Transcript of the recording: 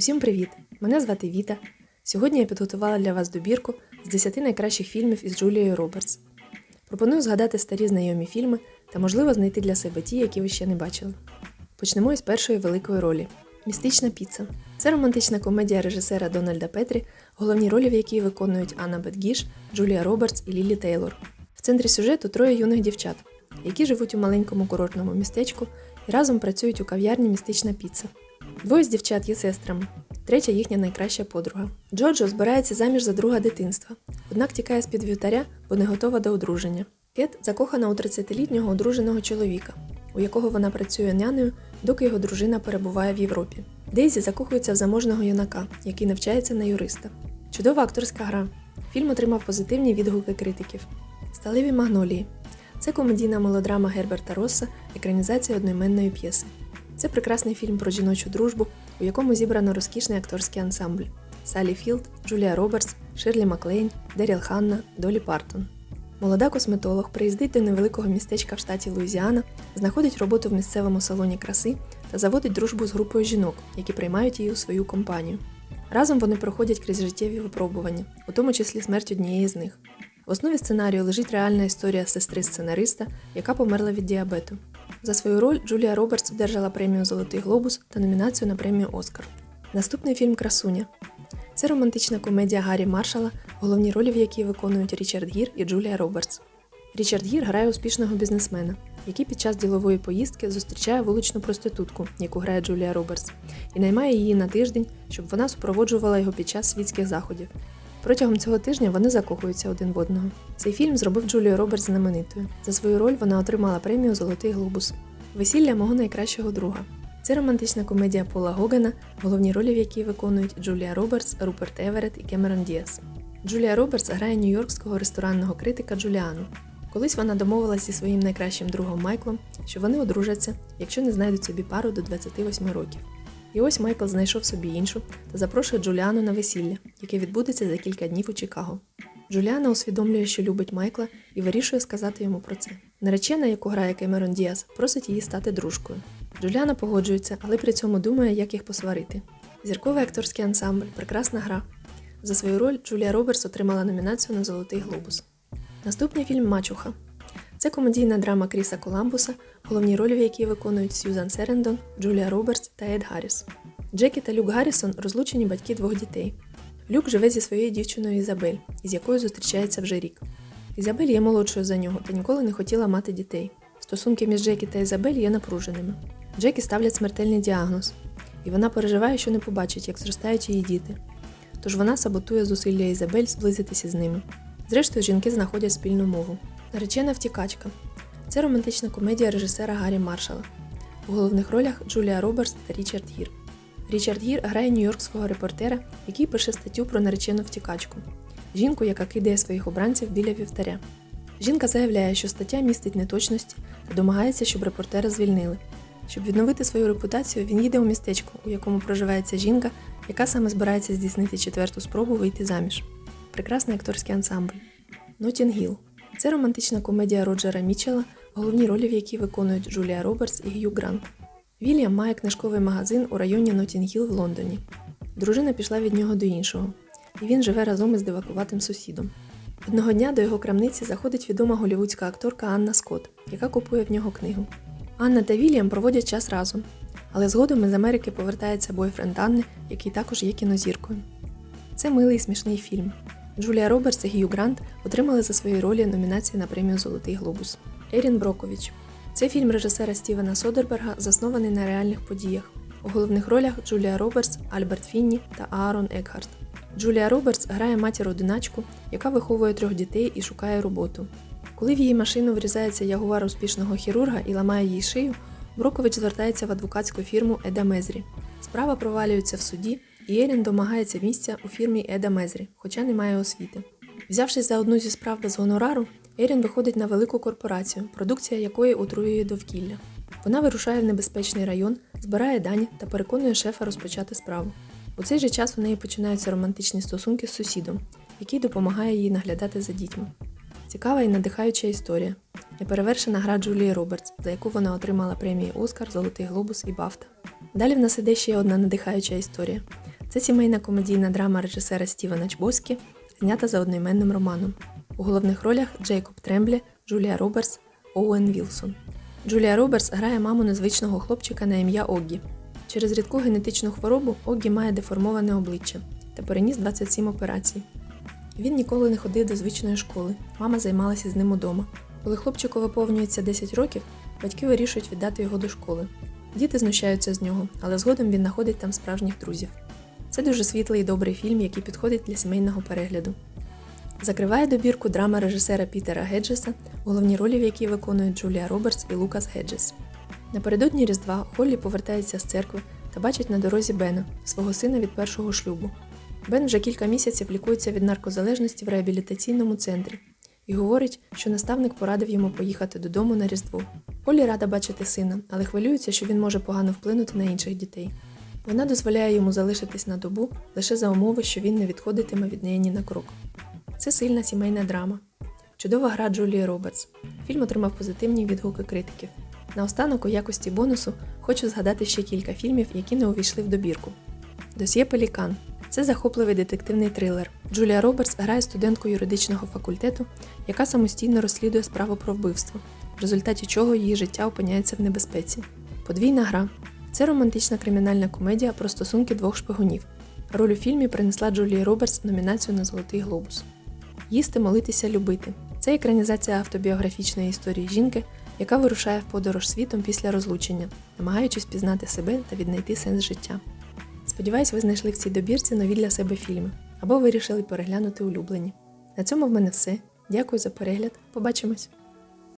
Усім привіт! Мене звати Віта. Сьогодні я підготувала для вас добірку з 10 найкращих фільмів із Джулією Робертс. Пропоную згадати старі знайомі фільми та, можливо, знайти для себе ті, які ви ще не бачили. Почнемо із першої великої ролі Містична піца. Це романтична комедія режисера Дональда Петрі, головні ролі в якій виконують Анна Бетгіш, Джулія Робертс і Лілі Тейлор. В центрі сюжету троє юних дівчат, які живуть у маленькому курортному містечку і разом працюють у кав'ярні Містична піца. Двоє з дівчат є сестрами, третя їхня найкраща подруга. Джоджо збирається заміж за друга дитинства, однак тікає з-під вівтаря, бо не готова до одруження. Кет закохана у 30-літнього одруженого чоловіка, у якого вона працює нянею, доки його дружина перебуває в Європі. Дейзі закохується в заможного юнака, який навчається на юриста. Чудова акторська гра. Фільм отримав позитивні відгуки критиків. Сталеві магнолії. Це комедійна мелодрама Герберта Росса, екранізація одноіменної п'єси. Це прекрасний фільм про жіночу дружбу, у якому зібрано розкішний акторський ансамбль: Салі Філд, Джулія Робертс, Ширлі Маклейн, Деріл Ханна, Долі Партон. Молода косметолог приїздить до невеликого містечка в штаті Луїзіана, знаходить роботу в місцевому салоні краси та заводить дружбу з групою жінок, які приймають її у свою компанію. Разом вони проходять крізь життєві випробування, у тому числі смерть однієї з них. В основі сценарію лежить реальна історія сестри сценариста, яка померла від діабету. За свою роль Джулія Робертс одержала премію Золотий глобус та номінацію на премію Оскар. Наступний фільм Красуня. Це романтична комедія Гаррі Маршала, головні ролі в якій виконують Річард Гір і Джулія Робертс. Річард Гір грає успішного бізнесмена, який під час ділової поїздки зустрічає вуличну проститутку, яку грає Джулія Робертс, і наймає її на тиждень, щоб вона супроводжувала його під час світських заходів. Протягом цього тижня вони закохуються один в одного. Цей фільм зробив Джулію Робертс знаменитою. За свою роль вона отримала премію Золотий глобус. Весілля мого найкращого друга. Це романтична комедія Пола Гогана, головні ролі в якій виконують Джулія Робертс, Руперт Еверет і Кемерон Діас. Джулія Робертс грає нью-йоркського ресторанного критика Джуліану. Колись вона домовилася зі своїм найкращим другом Майклом, що вони одружаться, якщо не знайдуть собі пару до 28 років. І ось Майкл знайшов собі іншу та запрошує Джуліану на весілля, яке відбудеться за кілька днів у Чикаго. Джуліана усвідомлює, що любить Майкла, і вирішує сказати йому про це. Наречена, яку грає Кемерон Діас, просить її стати дружкою. Джуліана погоджується, але при цьому думає, як їх посварити. Зірковий акторський ансамбль, прекрасна гра. За свою роль Джулія Робертс отримала номінацію на Золотий глобус. Наступний фільм Мачуха. Це комедійна драма Кріса Коламбуса, головні ролі в якій виконують Сьюзан Серендон, Джулія Робертс та Ед Гарріс. Джекі та Люк Гаррісон розлучені батьки двох дітей. Люк живе зі своєю дівчиною Ізабель, із якою зустрічається вже рік. Ізабель є молодшою за нього та ніколи не хотіла мати дітей. Стосунки між Джекі та Ізабель є напруженими. Джекі ставлять смертельний діагноз, і вона переживає, що не побачить, як зростають її діти. Тож вона саботує зусилля Ізабель зблизитися з ними. Зрештою, жінки знаходять спільну мову. Наречена втікачка. Це романтична комедія режисера Гаррі Маршала. У головних ролях Джулія Робертс та Річард Гір. Річард Гір грає нью-йоркського репортера, який пише статтю про наречену втікачку жінку, яка кидає своїх обранців біля вівтаря. Жінка заявляє, що стаття містить неточності та домагається, щоб репортера звільнили. Щоб відновити свою репутацію, він їде у містечко, у якому проживає ця жінка, яка саме збирається здійснити четверту спробу вийти заміж. Прекрасний акторський ансамбль. Нотінг Гіл. Це романтична комедія Роджера Мічела, головні ролі в якій виконують Джулія Робертс і Г'ю Грант. Вільям має книжковий магазин у районі Нотінг-Гіл в Лондоні. Дружина пішла від нього до іншого, і він живе разом із дивакуватим сусідом. Одного дня до його крамниці заходить відома голівудська акторка Анна Скотт, яка купує в нього книгу. Анна та Вільям проводять час разом, але згодом із Америки повертається бойфренд Анни, який також є кінозіркою. Це милий смішний фільм. Джулія Робертс і Гью Грант отримали за свої ролі номінації на премію Золотий глобус. Ерін Брокович. Це фільм режисера Стівена Содерберга, заснований на реальних подіях. У головних ролях Джулія Робертс, Альберт Фінні та Аарон Екхарт. Джулія Робертс грає матір-одиначку, яка виховує трьох дітей і шукає роботу. Коли в її машину врізається ягуар успішного хірурга і ламає їй шию, Брокович звертається в адвокатську фірму Еда Мезрі. Справа провалюється в суді, і Ерін домагається місця у фірмі Еда Мезрі, хоча не має освіти. Взявшись за одну зі справ без гонорару, Ерін виходить на велику корпорацію, продукція якої отруює довкілля. Вона вирушає в небезпечний район, збирає дані та переконує шефа розпочати справу. У цей же час у неї починаються романтичні стосунки з сусідом, який допомагає їй наглядати за дітьми. Цікава і надихаюча історія. Неперевершена гра Джулії Робертс, за яку вона отримала премії Оскар, Золотий Глобус і Бафта. Далі в нас іде ще одна надихаюча історія. Це сімейна комедійна драма режисера Стівена Чбоскі, знята за одноіменним романом. У головних ролях Джейкоб Тремблі, Джулія Роберс, Оуен Вілсон. Джулія Роберс грає маму незвичного хлопчика на ім'я Оггі. Через рідку генетичну хворобу Оггі має деформоване обличчя та переніс 27 операцій. Він ніколи не ходив до звичної школи, мама займалася з ним удома. Коли хлопчику виповнюється 10 років, батьки вирішують віддати його до школи. Діти знущаються з нього, але згодом він знаходить там справжніх друзів. Це дуже світлий і добрий фільм, який підходить для сімейного перегляду. Закриває добірку драма режисера Пітера Геджеса, головні ролі в якій виконують Джулія Робертс і Лукас Геджес. Напередодні Різдва Холлі повертається з церкви та бачить на дорозі Бена, свого сина від першого шлюбу. Бен вже кілька місяців лікується від наркозалежності в реабілітаційному центрі і говорить, що наставник порадив йому поїхати додому на Різдво. Холлі рада бачити сина, але хвилюється, що він може погано вплинути на інших дітей. Вона дозволяє йому залишитись на добу лише за умови, що він не відходитиме від неї ні на крок. Це сильна сімейна драма. Чудова гра Джулії Робертс. Фільм отримав позитивні відгуки критиків. Наостанок, у якості бонусу, хочу згадати ще кілька фільмів, які не увійшли в добірку. Досьє Пелікан це захопливий детективний трилер. Джулія Робертс грає студентку юридичного факультету, яка самостійно розслідує справу про вбивство, в результаті чого її життя опиняється в небезпеці. Подвійна гра це романтична кримінальна комедія про стосунки двох шпигунів. Роль у фільмі принесла Джулії Робертс номінацію на Золотий глобус. Їсти, молитися, любити. Це екранізація автобіографічної історії жінки, яка вирушає в подорож світом після розлучення, намагаючись пізнати себе та віднайти сенс життя. Сподіваюсь, ви знайшли в цій добірці нові для себе фільми або вирішили переглянути улюблені. На цьому в мене все. Дякую за перегляд. Побачимось!